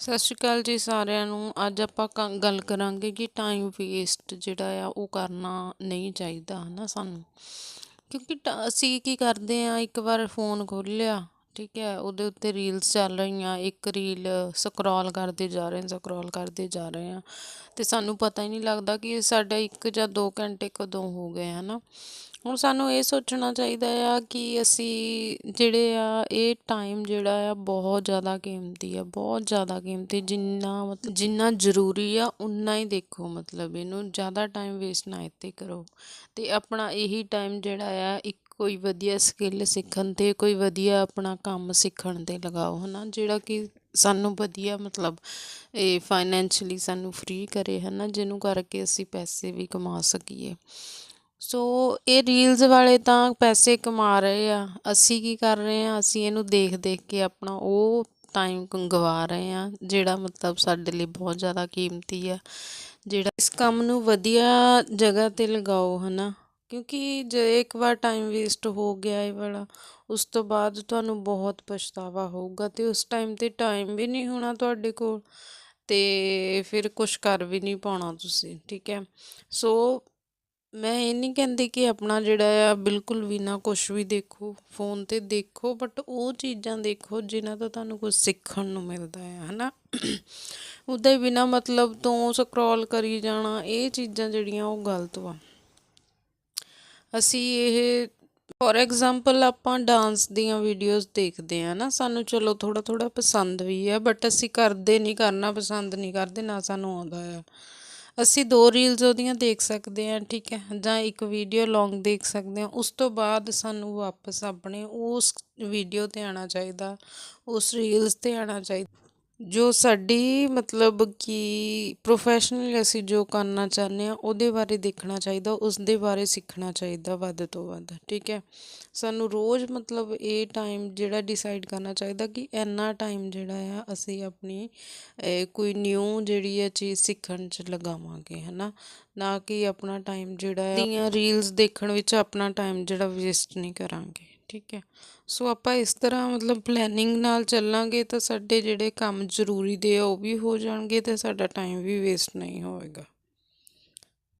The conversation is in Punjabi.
ਸਤਿ ਸ਼੍ਰੀ ਅਕਾਲ ਜੀ ਸਾਰਿਆਂ ਨੂੰ। ਅੱਜ ਆਪਾਂ ਕ- ਗੱਲ ਕਰਾਂਗੇ ਕਿ ਟਾਈਮ ਵੇਸਟ ਜਿਹੜਾ ਆ ਉਹ ਕਰਨਾ ਨਹੀਂ ਚਾਹੀਦਾ, ਹਨਾ ਸਾਨੂੰ? ਕਿਉਂਕਿ ਟ- ਅਸੀਂ ਕੀ ਕਰਦੇ ਆ, ਇੱਕ ਵਾਰ ਫੋਨ ਖੋਲ੍ਹਿਆ ਠੀਕ ਹੈ, ਉਹਦੇ ਉੱਤੇ ਰੀਲਸ ਚੱਲ ਰਹੀਆਂ, ਇੱਕ ਰੀਲ ਸਕਰੋਲ ਕਰਦੇ ਜਾ ਰਹੇ ਹਾਂ ਸਕਰੋਲ ਕਰਦੇ ਜਾ ਰਹੇ ਹਾਂ ਤੇ ਸਾਨੂੰ ਪਤਾ ਹੀ ਨਹੀਂ ਲੱਗਦਾ ਕਿ ਸਾਡਾ ਇੱਕ ਜਾਂ 2 ਘੰਟੇ ਕਦੋਂ ਹੋ ਗਏ, ਹਨਾ? ਹੁਣ ਸਾਨੂੰ ਇਹ ਸੋਚਣਾ ਚਾਹੀਦਾ ਆ ਕਿ ਅਸੀਂ ਜਿਹੜੇ ਆ, ਇਹ ਟਾਈਮ ਜਿਹੜਾ ਆ ਬਹੁਤ ਜ਼ਿਆਦਾ ਕੀਮਤੀ ਆ, ਬਹੁਤ ਜ਼ਿਆਦਾ ਕੀਮਤੀ, ਜਿੰਨਾ ਮਤਲਬ ਜਿੰਨਾ ਜ਼ਰੂਰੀ ਆ ਉਨਾ ਹੀ ਦੇਖੋ ਮਤਲਬ ਇਹਨੂੰ, ਜ਼ਿਆਦਾ ਟਾਈਮ ਵੇਸਟ ਨਾ ਇੱਥੇ ਕਰੋ। ਤੇ ਆਪਣਾ ਇਹੀ ਟਾਈਮ ਜਿਹੜਾ ਆ, ਇੱਕ ਕੋਈ ਵਧੀਆ ਸਕਿੱਲ ਸਿੱਖਣ ਤੇ, ਕੋਈ ਵਧੀਆ ਆਪਣਾ ਕੰਮ ਸਿੱਖਣ ਤੇ ਲਗਾਓ, ਹਨਾ? ਜਿਹੜਾ ਕਿ ਸਾਨੂੰ ਵਧੀਆ ਮਤਲਬ ਇਹ ਫਾਈਨੈਂਸ਼ਲੀ ਸਾਨੂੰ ਫ੍ਰੀ ਕਰੇ, ਹਨਾ? ਜਿਹਨੂੰ ਕਰਕੇ ਅਸੀਂ ਪੈਸੇ ਵੀ ਕਮਾ ਸਕੀਏ। ਸੋ ਇਹ ਰੀਲਜ਼ ਵਾਲੇ ਤਾਂ ਪੈਸੇ ਕਮਾ ਰਹੇ ਆ। ਅਸੀਂ ਕੀ ਕਰ ਰਹੇ ਆ? ਅਸੀਂ ਇਹਨੂੰ ਦੇਖ ਦੇਖ ਕੇ ਆਪਣਾ ਉਹ ਟਾਈਮ ਗਵਾ ਰਹੇ ਆ, ਜਿਹੜਾ ਮਤਲਬ ਸਾਡੇ ਲਈ ਬਹੁਤ ਜ਼ਿਆਦਾ ਕੀਮਤੀ ਆ। ਜਿਹੜਾ ਇਸ ਕੰਮ ਨੂੰ ਵਧੀਆ ਜਗ੍ਹਾ ਤੇ ਲਗਾਓ, ਹਨਾ? ਕਿਉਂਕਿ ਜੇ ਇੱਕ ਵਾਰ ਟਾਈਮ ਵੇਸਟ ਹੋ ਗਿਆ ਇਹ ਵਾਲਾ, ਉਸ ਤੋਂ ਬਾਅਦ ਤੁਹਾਨੂੰ ਬਹੁਤ ਪਛਤਾਵਾ ਹੋਊਗਾ ਤੇ ਉਸ ਟਾਈਮ ਤੇ ਟਾਈਮ ਵੀ ਨਹੀਂ ਹੋਣਾ ਤੁਹਾਡੇ ਕੋਲ ਤੇ ਫਿਰ ਕੁਝ ਕਰ ਵੀ ਨਹੀਂ ਪਾਉਣਾ ਤੁਸੀਂ, ਠੀਕ ਹੈ? ਸੋ ਮੈਂ ਇਹ ਨਹੀਂ ਕਹਿੰਦੀ ਕਿ ਆਪਣਾ ਜਿਹੜਾ ਆ ਬਿਲਕੁਲ ਵੀ ਨਾ ਕੁਝ ਵੀ ਦੇਖੋ ਫੋਨ ਤੇ ਦੇਖੋ ਬਟ ਉਹ ਚੀਜ਼ਾਂ ਦੇਖੋ ਜਿਨ੍ਹਾਂ ਤੋਂ ਤੁਹਾਨੂੰ ਕੁਝ ਸਿੱਖਣ ਨੂੰ ਮਿਲਦਾ ਹੈ ਹਨਾ? ਉਹਦੇ ਬਿਨਾ ਮਤਲਬ ਤੋਂ ਸਕਰੋਲ ਕਰੀ ਜਾਣਾ, ਇਹ ਚੀਜ਼ਾਂ ਜਿਹੜੀਆਂ ਉਹ ਗਲਤ ਵਾ। ਅਸੀਂ ਇਹ ਫੋਰ ਐਗਜ਼ਾਮਪਲ ਆਪਾਂ ਡਾਂਸ ਦੀਆਂ ਵੀਡੀਓਜ਼ ਦੇਖਦੇ ਆ ਨਾ ਸਾਨੂੰ ਚਲੋ ਥੋੜਾ ਥੋੜਾ ਪਸੰਦ ਵੀ ਆ ਬਟ ਅਸੀਂ ਕਰਦੇ ਨਹੀਂ, ਕਰਨਾ ਪਸੰਦ ਨਹੀਂ ਕਰਦੇ, ਨਾ ਸਾਨੂੰ ਆਉਂਦਾ ਆ। ਅਸੀਂ ਦੋ ਰੀਲਸ ਉਹਦੀਆਂ ਦੇਖ ਸਕਦੇ ਹਾਂ, ਠੀਕ ਹੈ, ਜਾਂ ਇੱਕ ਵੀਡੀਓ ਲੌਂਗ ਦੇਖ ਸਕਦੇ ਹਾਂ। ਉਸ ਤੋਂ ਬਾਅਦ ਸਾਨੂੰ ਵਾਪਸ ਆਪਣੇ ਉਸ ਵੀਡੀਓ ਤੇ ਆਉਣਾ ਚਾਹੀਦਾ, ਉਸ ਰੀਲਸ ਤੇ ਆਉਣਾ ਚਾਹੀਦਾ। ਜੋ ਸਾਡੀ ਮਤਲਬ ਕਿ ਪ੍ਰੋਫੈਸ਼ਨਲ ਅਸੀਂ ਜੋ ਕਰਨਾ ਚਾਹੁੰਦੇ ਹਾਂ, ਉਹਦੇ ਬਾਰੇ ਦੇਖਣਾ ਚਾਹੀਦਾ ਉਸ ਦੇ ਬਾਰੇ ਸਿੱਖਣਾ ਚਾਹੀਦਾ ਵੱਧ ਤੋਂ ਵੱਧ, ਠੀਕ ਹੈ? ਸਾਨੂੰ ਰੋਜ਼ ਮਤਲਬ ਇਹ ਟਾਈਮ ਜਿਹੜਾ ਡਿਸਾਈਡ ਕਰਨਾ ਚਾਹੀਦਾ ਕਿ ਇੰਨਾ ਟਾਈਮ ਜਿਹੜਾ ਆ, ਅਸੀਂ ਆਪਣੀ ਕੋਈ ਨਿਊ ਜਿਹੜੀ ਹੈ ਚੀਜ਼ ਸਿੱਖਣ 'ਚ ਲਗਾਵਾਂਗੇ, ਹਨਾ? ਨਾ ਕਿ ਆਪਣਾ ਟਾਈਮ ਜਿਹੜਾ ਦੀਆਂ ਰੀਲਸ ਦੇਖਣ ਵਿੱਚ ਆਪਣਾ ਟਾਈਮ ਜਿਹੜਾ ਵੇਸਟ ਨਹੀਂ ਕਰਾਂਗੇ। ਠੀਕ ਹੈ। ਸੋ ਆਪਾਂ ਇਸ ਤਰ੍ਹਾਂ ਮਤਲਬ ਪਲੈਨਿੰਗ ਨਾਲ ਚੱਲਾਂਗੇ ਤਾਂ ਸਾਡੇ ਜਿਹੜੇ ਕੰਮ ਜ਼ਰੂਰੀ ਦੇ ਆ ਉਹ ਵੀ ਹੋ ਜਾਣਗੇ ਤੇ ਸਾਡਾ ਟਾਈਮ ਵੀ ਵੇਸਟ ਨਹੀਂ ਹੋਵੇਗਾ